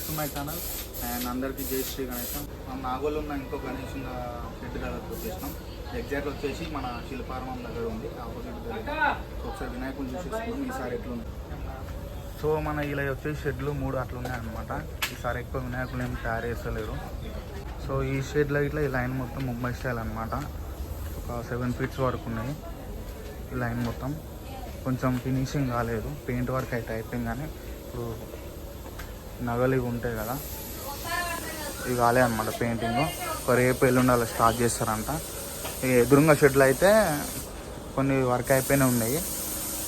Back to my channel and అందరికీ జై శ్రీ గణేశం. మన నాగోలు ఉన్న ఇంకో గణేష్ ఉన్న షెడ్ దగ్గరకు వచ్చేసినాం. ఎగ్జాక్ట్ వచ్చేసి మన శిల్పారామం దగ్గర ఉంది. ఆపోజిట్ ఒకసారి వినాయకుని చూసేసుకున్నాం ఈసారి ఎట్లుంది? సో మన ఇలా వచ్చే షెడ్లు మూడు అట్లున్నాయి అనమాట ఈసారి ఎక్కువ వినాయకులు ఏం తయారు చేస్తలేరు. సో ఈ షెడ్లో ఇట్లా ఈ లైన్ మొత్తం ముంబై స్టైల్ అనమాట ఒక సెవెన్ ఫీట్స్ వరకు ఉన్నాయి. ఈ లైన్ మొత్తం. కొంచెం ఫినిషింగ్ కాలేదు. పెయింట్ వర్క్ అయితే అయిపోయింది కానీ ఇప్పుడు నగలు ఇవి ఉంటాయి కదా. ఇవి కాలే అనమాట పెయింటింగ్. ఒక రేపు ఎల్లుండాలి స్టార్ట్ చేస్తారంట. ఇక ఎదురుంగా షెడ్లు అయితే కొన్ని వర్క్ అయిపోయినా ఉన్నాయి.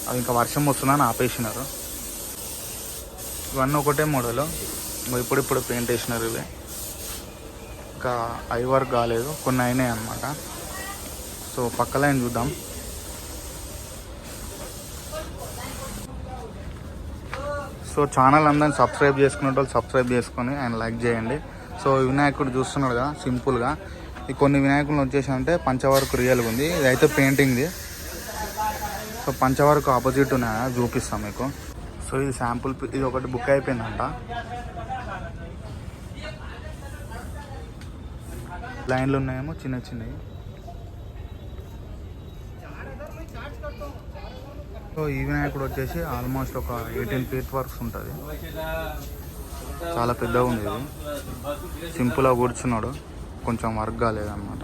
అవి ఇంకా వర్షం వస్తుందని ఆపేసినారు. ఇవన్నీ ఒకటే మోడలు. ఇప్పుడు ఇప్పుడు పెయింట్ వేసినారు ఇవి. ఇంకా ఐ వర్క్ కాలేదు. కొన్ని అయినాయి అనమాట సో పక్క లైన్ చూద్దాం. సో ఛానల్ అందరిని సబ్స్క్రైబ్ చేసుకునే వాళ్ళు సబ్స్క్రైబ్ చేసుకొని ఆయన లైక్ చేయండి. సో వినాయకుడు చూస్తున్నాడు కదా సింపుల్గా ఈ కొన్ని వినాయకులు వచ్చేసి అంటే పంచవర్క్ రియల్గా ఉంది. ఇదైతే పెయింటింగ్ది సో పంచవర్క్ ఆపోజిట్ ఉన్నాయా? చూపిస్తాం మీకు. సో ఇది శాంపుల్ ఇది ఒకటి బుక్ అయిపోయిందంట. లైన్లు ఉన్నాయేమో చిన్న చిన్నవి. సో ఈ వినాయకుడు వచ్చేసి ఆల్మోస్ట్ ఒక ఎయిటీన్ ఫీట్ వర్క్స్ ఉంటుంది. చాలా పెద్దగా ఉంది ఇది. సింపుల్గా కూర్చున్నాడు. కొంచెం వర్క్ కాలేదన్నమాట.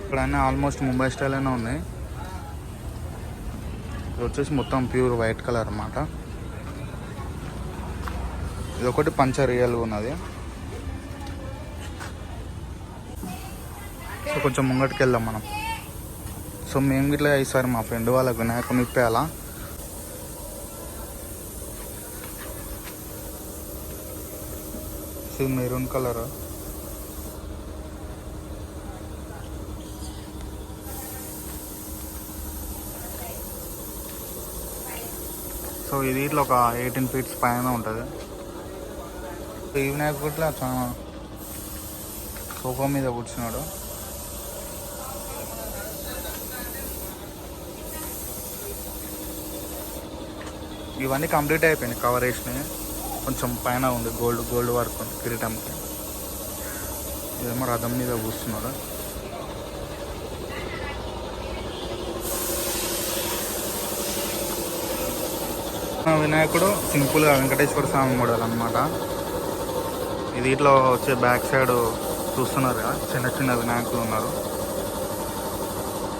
ఇక్కడ ఆల్మోస్ట్ ముంబై స్టైల్ అయినా ఉన్నాయి ఇది వచ్చేసి మొత్తం ప్యూర్ వైట్ కలర్ అన్నమాట. ఇది ఒకటి పంచర్ రియల్గా ఉన్నది. సో కొంచెం ముంగటికి వెళ్దాం మనం. సో మేము ఇట్లా ఈసారి మా ఫ్రెండ్ వాళ్ళకు వినాయకుని ఇప్పేయాలా సో మెరూన్ కలర్. సో ఇది ఇట్లా ఒక ఎయిటీన్ ఫీట్స్ పైన ఉంటుంది. ఈ వినాయకుడు ఇట్లా చాలా సోఫా మీద కూర్చున్నాడు. ఇవన్నీ కంప్లీట్ అయిపోయినాయి. కవర్ వేసినాయి. కొంచెం పైన ఉంది. గోల్డ్ గోల్డ్ వర్క్ ఉంది కిరీటంకి. ఇదేమో రథం మీద కూర్చున్నాడు. వినాయకుడు సింపుల్గా వెంకటేశ్వర స్వామి మోడల్ అనమాట ఇది ఇట్లా వచ్చే బ్యాక్ సైడ్ చూస్తున్నారు కదా చిన్న చిన్న వినాయకులు ఉన్నారు.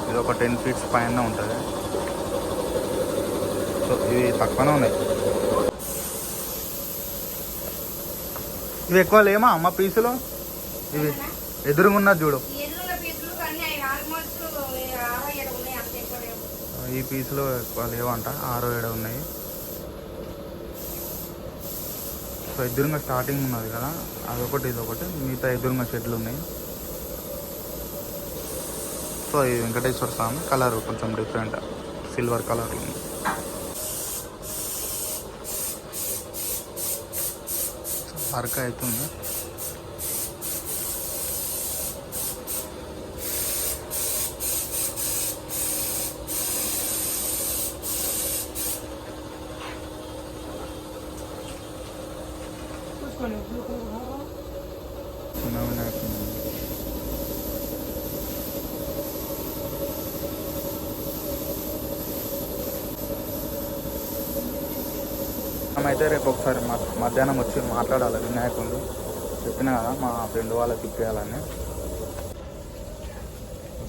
ఇది ఒక టెన్ ఫీట్స్ పైన ఉంటుంది. సో ఇవి తక్కువనే ఉన్నాయి. ఇవి ఎక్కువ లేమా అమ్మ పీసులు? ఇవి ఎదురుగా ఉన్నది చూడు. ఈ పీసులు ఎక్కువ లేవంట ఆరు ఏడు ఉన్నాయి. సో ఎదురుగా స్టార్టింగ్ ఉన్నది కదా అదొకటి ఇదొకటి మిగతా ఎదురుగా షెడ్లు ఉన్నాయి. సో ఇది వెంకటేశ్వర స్వామి కలర్ కొంచెం డిఫరెంట్ సిల్వర్ కలర్ ఉంది. వర్క్ అవుతుంది చిన్న వినాయకుడు ఉంది. అయితే రేపు ఒకసారి మధ్యాహ్నం వచ్చి మాట్లాడాలి వినాయకుడు చెప్పిన కదా మా ఫ్రెండ్ వాళ్ళకి ఇప్పేయాలని.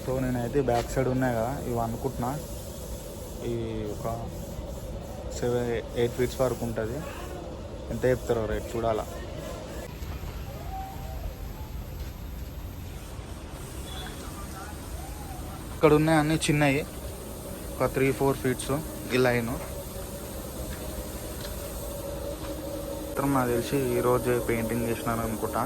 సో నేనైతే బ్యాక్ సైడ్ ఉన్నాయి కదా ఇవి అనుకుంటున్నా. ఈ ఒక సెవెన్ ఎయిట్ ఫీట్స్ వరకు ఉంటుంది. ఎంత చెప్తారో రేట్ చూడాలా. ఇక్కడ ఉన్నాయి అన్నీ చిన్నవి. ఒక త్రీ ఫోర్ ఫీట్స్ ఈ లైను. మాత్రం నాకు తెలిసి ఈరోజు పెయింటింగ్ చేసినాను అనుకుంటా.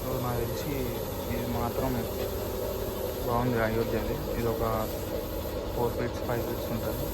సో నాకు తెలిసి ఇది మాత్రం బాగుంది అయోధ్యది. ఇది ఒక ఫోర్ ఫీట్స్ ఫైవ్ ఫీట్స్ ఉంటుంది.